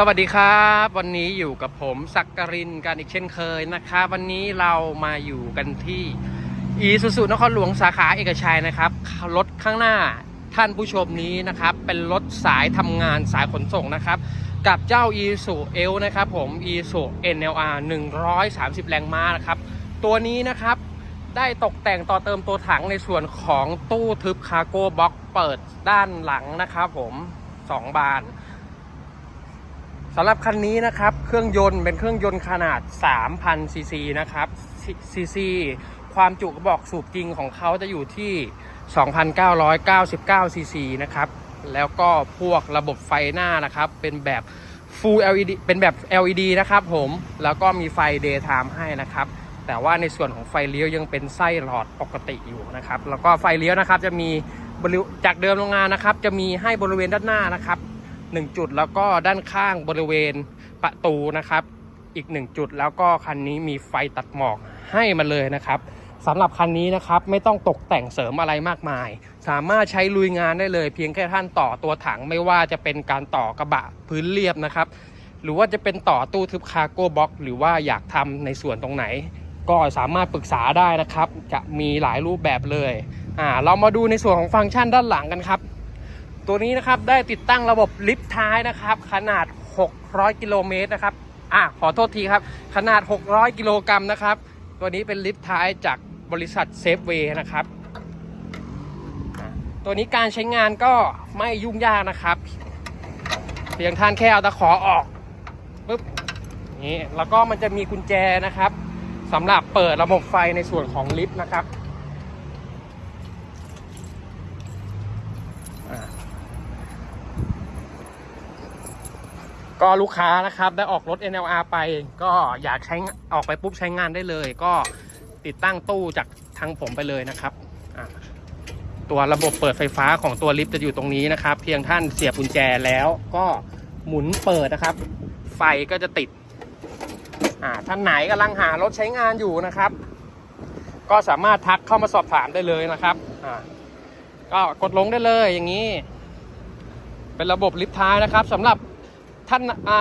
สวัสดีครับ วันนี้อยู่กับผมสักกรินกันอีกเช่นเคยนะครับวันนี้เรามาอยู่กันที่อีสุสุนครหลวงสาขาเอกชัยนะครับรถข้างหน้าท่านผู้ชมนี้นะครับ เป็นรถสายทำงานสายขนส่งนะครับ กับเจ้าอีสุเอลนะครับผมอีสุ NLR 130 แรงม้านะครับ ตัวนี้นะครับได้ตกแต่งต่อเติมตัวถังในส่วนของตู้ทึบคาร์โก้บ็อกเปิดด้านหลังนะครับผม 2 บาน สำหรับคันนี้นะครับ เครื่องยนต์เป็นเครื่องยนต์ขนาด 3,000 ซีซีนะครับซีซีความจุกระบอกสูบจริงของเขาจะอยู่ที่ 2,999 ซีซีนะครับ แล้วก็พวกระบบไฟหน้านะครับ เป็นแบบ Full LED เป็นแบบ LED นะครับผม แล้วก็มีไฟ Daytime ให้นะครับ แต่ว่าในส่วนของไฟเลี้ยวยังเป็นไส้หลอดปกติอยู่นะครับ แล้วก็ไฟเลี้ยวนะครับจะมีจากเดิมโรงงานนะครับ จะมีให้บริเวณด้านหน้านะครับ 1 จุด แล้วก็ด้านข้างบริเวณประตูนะครับ อีก 1 จุด แล้วก็คันนี้มีไฟตัดหมอกให้มาเลยนะครับสำหรับคันนี้นะครับไม่ต้องตกแต่งเสริมอะไรมากมาย สามารถใช้ลุยงานได้เลย เพียงแค่ท่านต่อตัวถังไม่ว่าจะเป็นการต่อกระบะพื้นเรียบนะครับ หรือว่าจะเป็นต่อตู้ทึบคาร์โก้บ็อกหรือว่าอยากทำในส่วนตรงไหน ก็สามารถปรึกษาได้นะครับ จะมีหลายรูปแบบเลยอ่าเรามาดูในส่วนของฟังก์ชันด้านหลังกันครับ ตัวนี้นะครับได้ติดตั้งระบบลิฟต์ท้ายนะครับ ขนาด 600 กิโลเมตรนะครับอะขอโทษทีครับ ขนาด 600 กิโลกรัมนะครับ ตัวนี้เป็นลิฟต์ท้ายจากบริษัทเซฟเวย์นะครับ ตัวนี้การใช้งานก็ไม่ยุ่งยากนะครับ เพียงท่านแค่เอาตะขอออกปุ๊บนี่แล้วก็มันจะมีกุญแจนะครับสำหรับเปิดระบบไฟในส่วนของลิฟต์นะครับ ก็ลูกค้านะครับได้ออกรถ NLR ไป ก็อยากใช้ออกไปปุ๊บใช้งานได้เลย ก็ติดตั้งตู้จากทางผมไปเลยนะครับตัวระบบเปิดไฟฟ้าของตัวลิฟต์จะอยู่ตรงนี้นะครับ เพียงท่านเสียบกุญแจแล้วก็หมุนเปิดนะครับ ไฟก็จะติดท่านไหนกำลังหารถใช้งานอยู่นะครับ ก็สามารถทักเข้ามาสอบถามได้เลยนะครับก็กดลงได้เลยอย่างนี้ เป็นระบบลิฟต์ท้ายนะครับสำหรับ ท่านา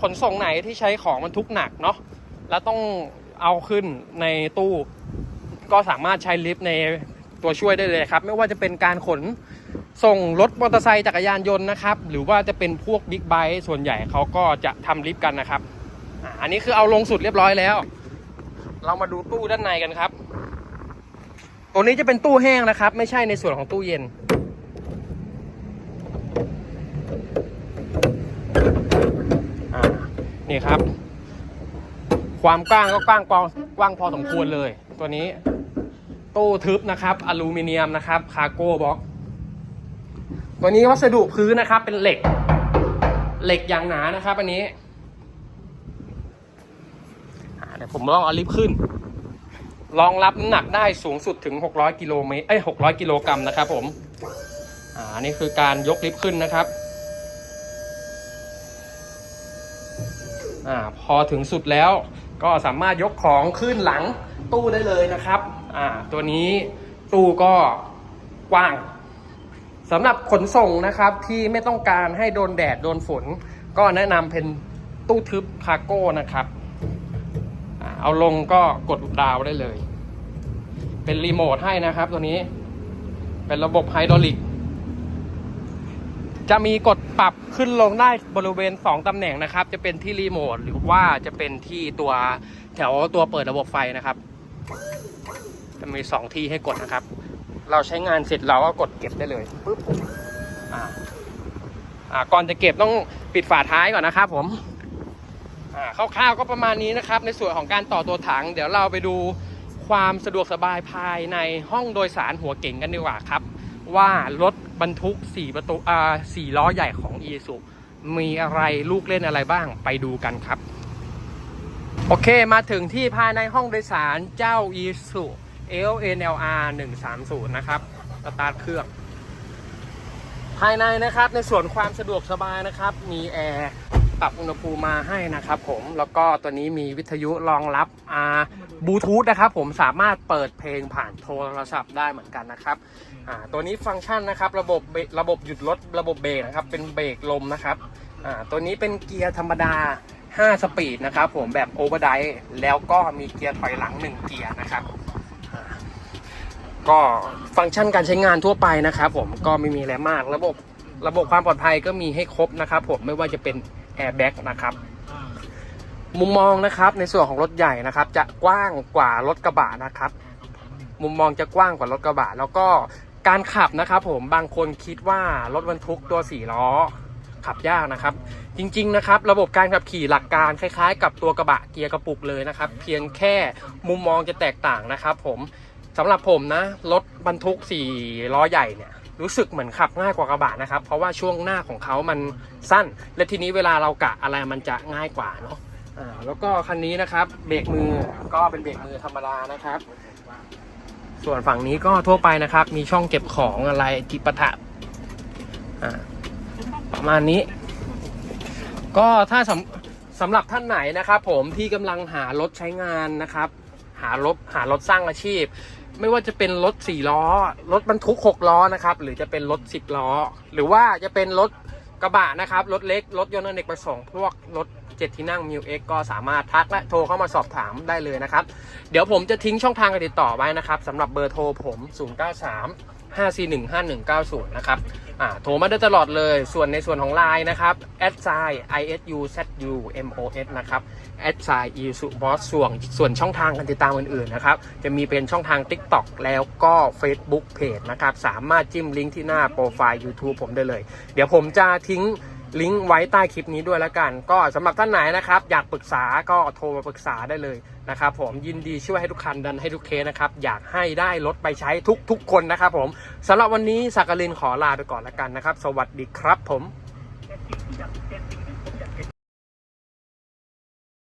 ขนส่งไหนที่ใช้ของบรรทุกหนักเนาะแล้วต้องเอาขึ้นในตู้ ก็สามารถใช้ลิฟต์ในตัวช่วยได้เลยครับ ไม่ว่าจะเป็นการขนส่งรถมอเตอร์ไซค์จักรยานยนต์นะครับ หรือว่าจะเป็นพวกบิ๊กไบค์ส่วนใหญ่เขาก็จะทำลิฟต์กันนะครับอันนี้คือเอาลงสุดเรียบร้อยแล้ว เรามาดูตู้ด้านในกันครับ ตัวนี้จะเป็นตู้แห้งนะครับ ไม่ใช่ในส่วนของตู้เย็น อ่า นี่ครับ ความกว้างก็กว้างกว้างกว้างพอสมควรเลย ตัวนี้ ตู้ทึบนะครับ อลูมิเนียมนะครับคาร์โก้บ็อกตัวนี้วัสดุพื้นนะครับ เป็นเหล็ก เหล็กอย่างหนานะครับ อันนี้เดี๋ยวผมลองเอาลิฟต์ขึ้นรองรับน้ำหนักได้สูงสุดถึง 600 กิโลเมตรเอ้ย600 กิโลกรัมนะครับผม อ่าอันนี่คือการยกลิฟต์ขึ้นนะครับ อ่าพอถึงสุดแล้วก็สามารถยกของขึ้นหลังตู้ได้เลยนะครับอ่าตัวนี้ตู้ก็กว้างสำหรับขนส่งนะครับที่ไม่ต้องการให้โดนแดดโดนฝน ก็แนะนำเป็นตู้ทึบคาร์โก้นะครับอเอาลงก็กดดาวได้เลย เป็นรีโมทให้นะครับตัวนี้ เป็นระบบไฮดรอลิก จะมีกดปรับขึ้นลงได้บริเวณ 2 ตำแหน่งนะครับ จะเป็นที่รีโมทหรือว่าจะเป็นที่ตัวแถวตัวเปิดระบบไฟนะครับ จะมี 2 ที่ให้กดนะครับ เราใช้งานเสร็จเราก็กดเก็บได้เลยปุ๊บอ่าอ่าก่อนจะเก็บต้องปิดฝาท้ายก่อนนะครับผมอ่าคร่าวๆก็ประมาณนี้นะครับ ในส่วนของการต่อตัวถัง เดี๋ยวเราไปดูความสะดวกสบายภายในห้องโดยสารหัวเก่งกันดีกว่าครับ ว่ารถบรรทุก4ประตูอ่า4ล้อใหญ่ของ e s u มีอะไรลูกเล่นอะไรบ้างไปดูกันครับ โอเคมาถึงที่ภายในห้องโดยสารเจ้า e s u LNLR 130 นะครับสตาร์ทเครื่อง ภายในนะครับในส่วนความสะดวกสบายนะครับ มีแอร์ ปรับอุณหภูมิมาให้นะครับผมแล้วก็ตัวนี้มีวิทยุรองรับอ่าบลูทูธนะครับผมสามารถเปิดเพลงผ่านโทรศัพท์ได้เหมือนกันนะครับอ่าตัวนี้ฟังก์ชันนะครับระบบระบบหยุดรถระบบเบรกนะครับเป็นเบรกลมนะครับอ่าตัวนี้เป็นเกียร์ธรรมดา 5 สปีดนะครับผมแบบโอเวอร์ไดแล้วก็มีเกียร์ถอยหลัง 1 เกียร์นะครับก็ฟังก์ชันการใช้งานทั่วไปนะครับผมก็ไม่มีอะไรมากระบบระบบความปลอดภัยก็มีให้ครบนะครับผมไม่ว่าจะเป็น แอร์แบ็กนะครับ มุมมองนะครับในส่วนของรถใหญ่นะครับ จะกว้างกว่ารถกระบะนะครับ มุมมองจะกว้างกว่ารถกระบะแล้วก็การขับนะครับ ผมบางคนคิดว่ารถบรรทุกตัวสี่ล้อขับยากนะครับ จริง ๆ นะครับ ระบบการขับขี่หลักการคล้ายๆ กับตัวกระบะเกียร์กระปุกเลยนะครับ เพียงแค่มุมมองจะแตกต่างนะครับ ผมสำหรับผมนะรถบรรทุกสี่ล้อใหญ่เนี่ย รู้สึกเหมือนขับง่ายกว่ากระบะนะครับ เพราะว่าช่วงหน้าของเขามันสั้น และทีนี้เวลาเรากะอะไรมันจะง่ายกว่าเนาะอ่าแล้วก็คันนี้นะครับเบรกมือก็เป็นเบรกมือธรรมดานะครับ ส่วนฝั่งนี้ก็ทั่วไปนะครับ มีช่องเก็บของอะไรจิปาถะอ่าประมาณนี้ ก็ถ้าสำสำหรับท่านไหนนะครับ ผมที่กำลังหารถใช้งานนะครับ หารถหารถสร้างอาชีพ ไม่ว่าจะเป็นรถสี่ล้อ รถบรรทุกหกล้อนะครับ หรือจะเป็นรถสิบล้อ หรือว่าจะเป็นรถกระบะนะครับ รถเล็ก รถยนต์อเนกประสงค์พวกรถ เจ็ดที่นั่งมิวเอ็กก็สามารถทักและโทรเข้ามาสอบถามได้เลยนะครับ เดี๋ยวผมจะทิ้งช่องทางการติดต่อไว้นะครับสำหรับเบอร์โทรผม 093 541 5190 นะครับ อ่า โทรมาได้ตลอดเลย ส่วนในส่วนของ Line นะครับ a d s i isu zu mos นะครับ a d s i isu boss ส่วนส่วนช่องทางการติดตามอื่นๆ นะครับ จะมีเป็นช่องทาง TikTok แล้วก็ Facebook Page นะครับ สามารถจิ้มลิงก์ที่หน้าโปรไฟล์ YouTube ผมได้เลย เดี๋ยวผมจะทิ้ง ลิงก์ไว้ใต้คลิปนี้ด้วยแล้วกัน ก็สำหรับท่านไหนนะครับ อยากปรึกษาก็โทรมาปรึกษาได้เลยนะครับผมยินดีช่วยให้ทุกคันดันให้ทุกเคสนะครับ อยากให้ได้รถไปใช้ทุกทุกๆคนนะครับผมสำหรับวันนี้สักกลินขอลาไปก่อนแล้วกันนะครับ สวัสดีครับผม